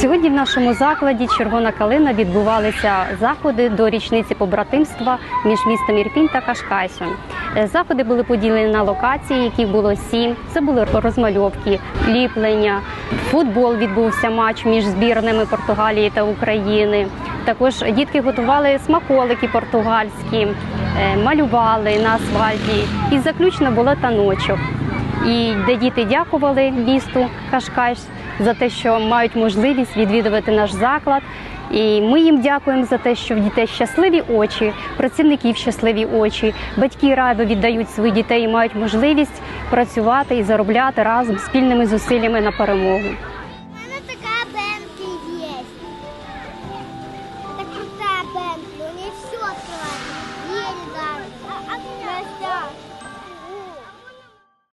Сьогодні в нашому закладі Червона калина відбувалися заходи до річниці побратимства між містом Ірпінь та Кашкайсом. Е, Заходи були поділені на локації, яких було сім. Це були розмальовки, ліплення, футбол відбувся матч між збірними Португалії та України. Також дітки готували смаколики португальські, е, малювали на асфальті. І заключно було таночок. І де діти дякували місту Кашкайш за те, що мають можливість відвідувати наш заклад. І ми їм дякуємо за те, що в дітей щасливі очі, працівників щасливі очі, батьки радо віддають своїх дітей і мають можливість працювати і заробляти разом спільними зусиллями на перемогу. У мене така Бентлі є. Крута все